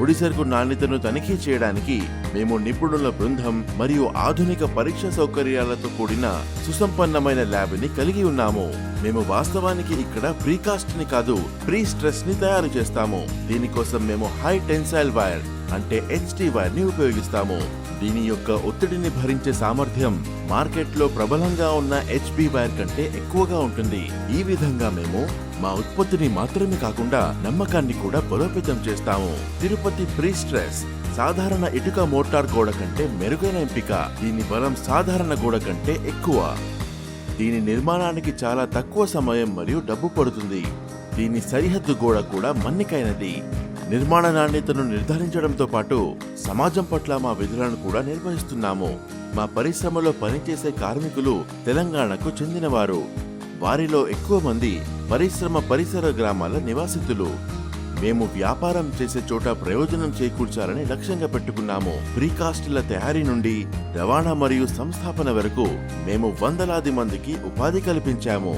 ముడిసరుకు నాణ్యతను తనిఖీ చేయడానికి మేము నిపుణుల బృందం మరియు ఆధునిక పరీక్ష సౌకర్యాలతో కూడిన సుసంపన్నమైన ల్యాబ్ని కలిగి ఉన్నాము. మేము వాస్తవానికి ఇక్కడ ప్రీకాస్ట్ని కాదు ప్రీ స్ట్రెస్ని తయారు చేస్తాము. దీనికోసం మేము హై టెన్సైల్ వైర్ అంటే హెచ్డి వైర్ని ఉపయోగిస్తాము. దీని యొక్క ఒత్తిడిని భరించే సామర్థ్యం మార్కెట్లో ప్రబలంగా ఉన్న హెచ్బి వైర్ కంటే ఎక్కువగా ఉంటుంది. ఈ విధంగా మేము మా ఉత్పత్తిని మాత్రమే కాకుండా నమ్మకాన్ని కూడా బలోపేతం చేస్తాము. తిరుపతి ప్రీ స్ట్రెస్ సాధారణ ఇటుక మోటార్ గోడ కంటే మెరుగైన ఎంపిక. దీని బలం సాధారణ గోడ కంటే ఎక్కువ. దీని నిర్మాణానికి చాలా తక్కువ సమయం మరియు డబ్బు పడుతుంది. దీని సరిహద్దు గోడ కూడా మన్నికైనది. నిర్మాణ నాణ్యతను నిర్ధారించడంతో పాటు సమాజం పట్ల మా విధులను కూడా నిర్వహిస్తున్నాము. మా పరిశ్రమలో పనిచేసే కార్మికులు తెలంగాణకు చెందినవారు. వారిలో ఎక్కువ మంది పరిశ్రమ పరిసర గ్రామాల నివాసితులు. మేము వ్యాపారం చేసే చోట ప్రయోజనం చేకూర్చాలని లక్ష్యంగా పెట్టుకున్నాము. ప్రీకాస్ట్ల తయారీ నుండి రవాణా మరియు సంస్థాపన వరకు మేము వందలాది మందికి ఉపాధి కల్పించాము.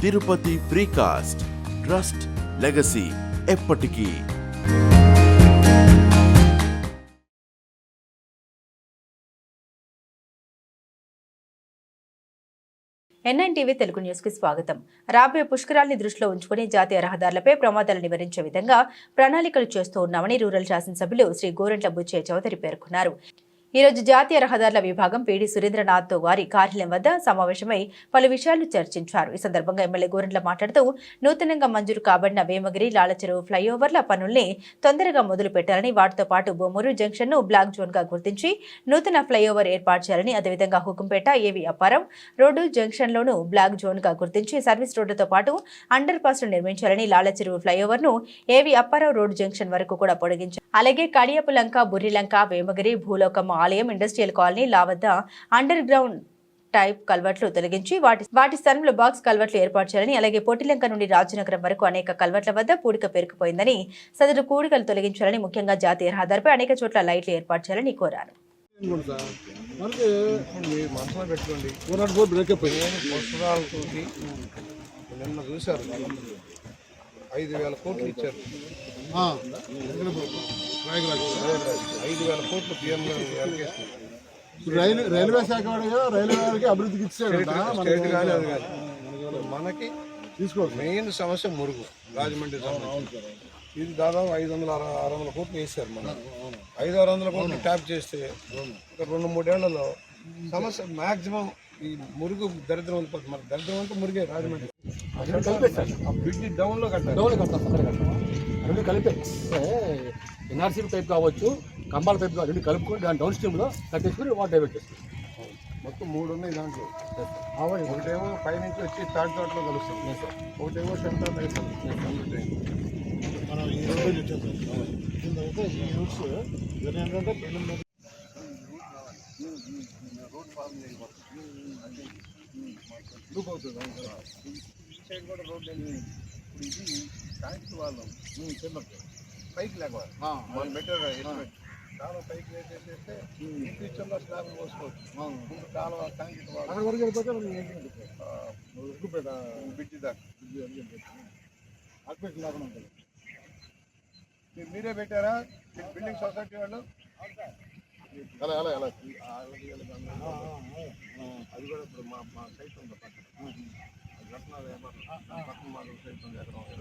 తిరుపతి ప్రీకాస్ట్ ట్రస్ట్ లెగసీ ఎప్పటికీ ఎన్ఐన్ టీవీ తెలుగు న్యూస్కి స్వాగతం. రాబోయే పుష్కరాల్ని దృష్టిలో ఉంచుకుని జాతీయ రహదారులపై ప్రమాదాలు నివారించే విధంగా ప్రణాళికలు చేస్తూ ఉన్నామని రూరల్ శాసనసభ్యులు శ్రీ గోరంట్ల బుచ్చే చౌదరి పేర్కొన్నారు. ఈరోజు జాతీయ రహదారుల విభాగం పీడి సురేంద్రనాథ్తో వారి కార్యాలయం వద్ద సమావేశమై పలు విషయాలు చర్చించారు. ఈ సందర్భంగా ఎమ్మెల్యే గోరెంట్ల మాట్లాడుతూ నూతనంగా మంజూరు కాబడిన వేమగిరి లాలచెరువు ఫ్లైఓవర్ల పనుల్ని తొందరగా మొదలు పెట్టాలని వాటితో పాటు బొమ్మూరు జంక్షన్ను బ్లాక్ జోన్గా గుర్తించి నూతన ఫ్లైఓవర్ ఏర్పాటు చేయాలని అదేవిధంగా హుకుంపేట ఏవి అప్పారం రోడ్డు జంక్షన్ లోను బ్లాక్ జోన్గా గుర్తించి సర్వీస్ రోడ్డుతో పాటు అండర్ పాస్ నిర్మించాలని లాలచెరువు ఫ్లైఓవర్ను ఏవి అప్పారావు రోడ్డు జంక్షన్ వరకు కూడా పొడిగించారు. అలాగే కడియపులంక బుర్రిలంక వేమగిరి భూలోకం ఆలయం ఇండస్ట్రియల్ కాలనీ లా వద్ద అండర్ గ్రౌండ్ టైప్ కల్వర్ట్లు తొలగించి వాటి వాటి స్థానంలో బాక్స్ కల్వర్ట్లు ఏర్పాటు చేయాలని అలాగే పొట్టిలంక నుండి రాజనగరం వరకు అనేక కల్వర్ట్ల వద్ద పూడిక పేరుకుపోయిందని సదరు కూడికలు తొలగించాలని ముఖ్యంగా జాతీయ రహదారిపై అనేక చోట్ల లైట్లు ఏర్పాటు చేయాలని కోరారు. నిన్న చూశారు ఐదు వేల కోట్లు ఇచ్చారు ఐదు వేల కోట్లు గారు రైలు రైల్వే శాఖ వాడు రైల్వే వారికి అభివృద్ధికి ఇచ్చాడు మనకి తీసుకోవచ్చు మెయిన్ సమస్య మురుగు రాజమండ్రి ఇది దాదాపు ఐదు వందల ఆరు వందల కోట్లు వేసారు మనం. ఐదు ఆరు వందల కోట్లు ట్యాప్ చేస్తే ఒక రెండు మూడేళ్ళలో సమస్య మాక్సిమం ఈ మురుగు దరిద్రం వెళ్ళిపోతుంది మన దరిద్రం అంతా మురిగే రాజమండ్రి. ఆ బ్రిడ్జ్ డౌన్లో కట్టాలి డౌన్ కడతాం పక్కన కడతాం రెండు కలిపే. ఎన్ఆర్సీ పైప్ కావచ్చు కంబాల పైప్ కావచ్చు రెండు కలుపుకొని దాని డౌన్ స్ట్రీమ్లో కట్టేసుకుని వాటర్ డైవర్ట్ చేస్తాం మొత్తం మూడు ఉన్నాయి దాంట్లో. ఒకటేమో పైనుంచి వచ్చి తాటి తోటలో కలుస్తుంది ఒకటేమో సెంటర్ మనం ఈ ఈ రూట్స్ ఇవన్నీ ఏంటంటే సైడ్ కూడా ఇప్పుడు ఇది సాయంత్రం వాళ్ళం. పైకి లేకపోతే మనం పెట్టారు కాలువ పైకి వేసేసేస్తే ఈ ఫ్యూచర్లో స్లాబ్ పోసుకోవచ్చు ముందు కాలువ కాంక్రీట్ అక్కడ వరకు వెళ్ళిపోతే మనం బిడ్డి దాకా. ఆర్పేట్ లేకుండా ఉంటుంది. మీరు మీరే పెట్టారా? బిల్డింగ్ సొసైటీ వాళ్ళు? అలా అలా అలా. అది కూడా ఇప్పుడు మా మా సైట్ ఉంది పక్కన. అది ఏమన్నా పక్కన మా సైట్ ఉంది. ఎక్కడ